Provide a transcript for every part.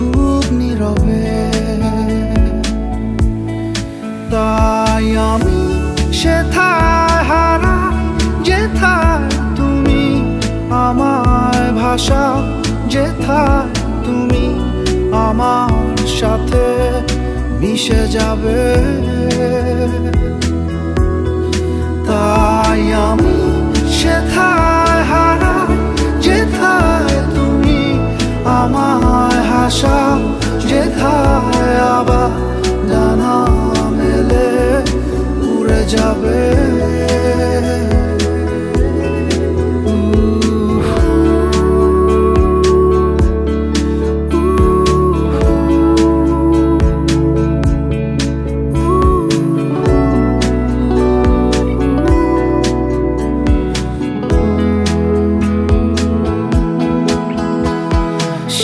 খুব নীরবে। তাই আমি সেথায় হারা যেথায় তুমি আমার ভাষা যেথায় তুমি আমার সাথে মিশে যাবে। তাই আমি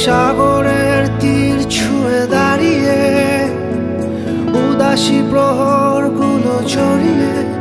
সাগরের তীর ছুঁয়ে দাঁড়িয়ে উদাসী প্রহর প্রহরগুলো জড়িয়ে